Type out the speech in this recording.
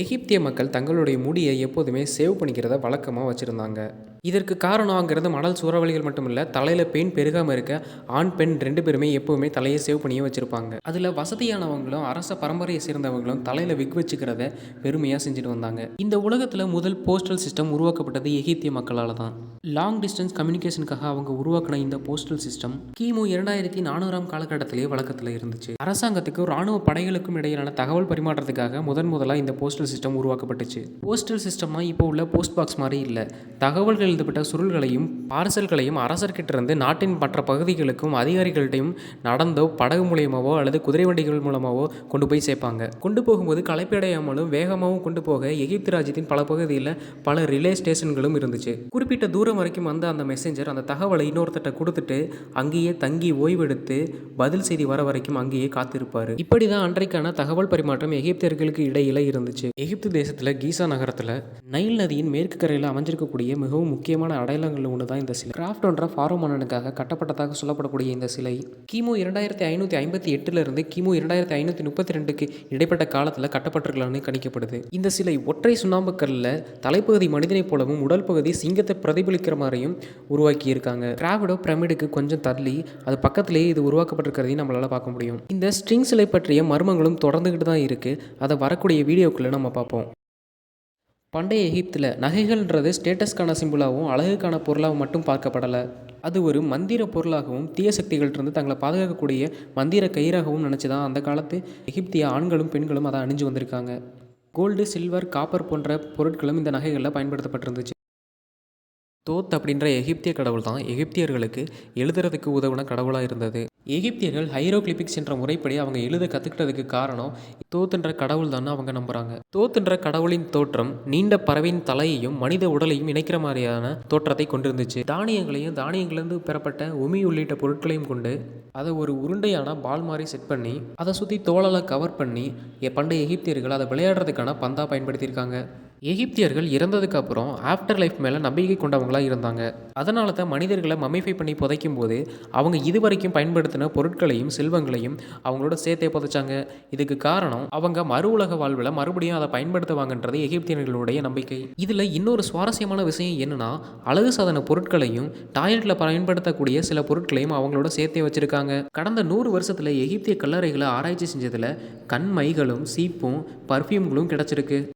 எகிப்திய மக்கள் தங்களுடைய முடியை எப்போதுமே சேவ் பண்ணிக்கிறத வழக்கமாக வச்சுருந்தாங்க. இதற்கு காரணங்கிறது மணல் சூறாவளிகள் மட்டும் இல்லை தலையில் பெண் பெருகாமல் இருக்க ஆண் பெண் ரெண்டு பேருமே எப்போவுமே தலையை சேவ் பண்ணியே வச்சுருப்பாங்க. அதில் வசதியானவங்களும் அரச பரம்பரையை சேர்ந்தவங்களும் தலையில் விக் வச்சுக்கிறத பெருமையாக செஞ்சுட்டு வந்தாங்க. இந்த உலகத்தில் முதல் போஸ்டல் சிஸ்டம் உருவாக்கப்பட்டது எகிப்திய மக்களால் தான். லாங் டிஸ்டன்ஸ் கம்யூனிகேஷனுக்காக அவங்க உருவாக்கின இந்த போஸ்டல் சிஸ்டம் கிமு இரண்டாயிரத்தி நானூறாம் காலகட்டத்திலேயே வழக்கத்தில் இருந்துச்சு. அரசாங்கத்துக்கும் ராணுவ படைகளுக்கும் இடையிலான தகவல் பரிமாற்றத்துக்காக முதன் முதலாக இந்த போஸ்டல் சிஸ்டம் உருவாக்கப்பட்டுச்சு. போஸ்டல் சிஸ்டம்னா இப்போ உள்ள போஸ்ட் பாக்ஸ் மாதிரி இல்லை. தகவல்கள் எழுதப்பட்ட சுருள்களையும் பார்சல்களையும் அரசர்கிட்ட இருந்து நாட்டின் மற்ற பகுதிகளுக்கும் அதிகாரிகள்ட்டையும் நடந்தோ படகு மூலியமாவோ அல்லது குதிரை வண்டிகள் மூலமாவோ கொண்டு போய் சேர்ப்பாங்க. கொண்டு போகும்போது களைப்படையாமலும் வேகமாகவும் கொண்டு போக எகிப்து ராஜ்யத்தின் பல பகுதியில் பல ரிலே ஸ்டேஷன்களும் இருந்துச்சு. குறிப்பிட்ட தூரம் வரைக்கும் வந்த அந்த மெசேஞ்சர் அந்த தகவலை இன்னொருத்தட்ட கொடுத்துட்டு அங்கேயே தங்கி ஓய்வெடுத்து பதில் செய்தி வர வரைக்கும் அங்கேயே காத்திருப்பார். இப்படி தான் அன்றைக்கான தகவல் பரிமாற்றம் எகிப்தியர்களுக்கு இடையில இருந்துச்சு. எகிப்து தேசத்தில் கீசா நகரத்தில் நைல் நதியின் மேற்கு கரையில் அமைஞ்சிருக்கக்கூடிய மிகவும் முக்கியமான அடையாளங்கள் ஒன்று தான் இந்த சிலை. கிராஃப்ட் என்ற ஃபாரோ மன்னனுக்காக கட்டப்பட்டதாக சொல்லப்படக்கூடிய இந்த சிலை கிமு இரண்டாயிரத்தி ஐநூற்றி ஐம்பத்தி எட்டுலேருந்து கிமு இரண்டாயிரத்தி ஐநூற்றி முப்பத்தி ரெண்டுக்கு இடைப்பட்ட காலத்தில் கட்டப்பட்டிருக்கலாம்னு கணிக்கப்படுது. இந்த சிலை ஒற்றை சுண்ணாம்பு கல்லில் தலைப்பகுதி மனிதனைப் போலவும் உடல் பகுதி சிங்கத்தை பிரதிபலிக்கிற மாதிரியும் உருவாக்கியிருக்காங்க. கிராவிடோ பிரமிடுக்கு கொஞ்சம் தள்ளி அது பக்கத்திலேயே இது உருவாக்கப்பட்டிருக்கிறதையும் நம்மளால் பார்க்க முடியும். இந்த ஸ்ட்ரிங் சிலை பற்றிய மர்மங்களும் தொடர்ந்துக்கிட்டு தான் இருக்குது அதை வரக்கூடிய வீடியோக்குள்ளே நம்ம பார்ப்போம். பண்டைய எகிப்தில் நகைகள்ன்றது ஸ்டேட்டஸ்க்கான சிம்பிளாகவும் அழகுக்கான பொருளாகவும் மட்டும் பார்க்கப்படலை. அது ஒரு மந்திர பொருளாகவும் தீய சக்திகள்கிட்ட தங்களை பாதுகாக்கக்கூடிய மந்திர கயிறாகவும் நினச்சி தான் அந்த காலத்து எகிப்திய ஆண்களும் பெண்களும் அதை அணிஞ்சு வந்திருக்காங்க. கோல்டு சில்வர் காப்பர் போன்ற பொருட்களும் இந்த நகைகளில் பயன்படுத்தப்பட்டிருந்துச்சு. தோத் அப்படின்ற எகிப்திய கடவுள் தான். எகிப்தியர்களுக்கு எழுதுறதுக்கு உதவுன கடவுளாக இருந்தது. எகிப்தியர்கள் ஹைரோகிளிபிக்ஸ் என்ற முறைப்படி அவங்க எழுத கற்றுக்கிட்டதுக்கு காரணம் தோத்துன்ற கடவுள் தான் அவங்க நம்புகிறாங்க தோத்துன்ற கடவுளின் தோற்றம் நீண்ட பறவையின் தலையையும் மனித உடலையும் இணைக்கிற மாதிரியான தோற்றத்தை கொண்டிருந்துச்சு. தானியங்களையும் தானியங்களிலிருந்து பெறப்பட்ட உமி உள்ளிட்ட பொருட்களையும் கொண்டு அதை ஒரு உருண்டையான பால் மாதிரி செட் பண்ணி அதை சுற்றி தோளால் கவர் பண்ணி பண்டைய எகிப்தியர்கள் அதை விளையாடுறதுக்கான பந்தா பயன்படுத்தியிருக்காங்க. எகிப்தியர்கள் இறந்ததுக்கு அப்புறம் ஆஃப்டர் லைஃப் மேலே நம்பிக்கை கொண்டவங்களாக இருந்தாங்க. அதனால தான் மனிதர்களை மமிஃபை பண்ணி புதைக்கும் போது அவங்க இதுவரைக்கும் பயன்படுத்தின பொருட்களையும் செல்வங்களையும் அவங்களோட சேர்த்தே புதைச்சாங்க. இதுக்கு காரணம் அவங்க மறு உலக வாழ்வில் மறுபடியும் அதை பயன்படுத்துவாங்கன்றது எகிப்தியர்களுடைய நம்பிக்கை. இதில் இன்னொரு சுவாரஸ்யமான விஷயம் என்னன்னா அழகு சாதன பொருட்களையும் டாய்லெட்டில் பயன்படுத்தக்கூடிய சில பொருட்களையும் அவங்களோட சேர்த்தே வச்சிருக்காங்க. கடந்த நூறு வருஷத்தில் எகிப்திய கல்லறைகளை ஆராய்ச்சி செஞ்சதில் கண் மைகளும் சீப்பும் பர்ஃப்யூம்களும் கிடச்சிருக்கு.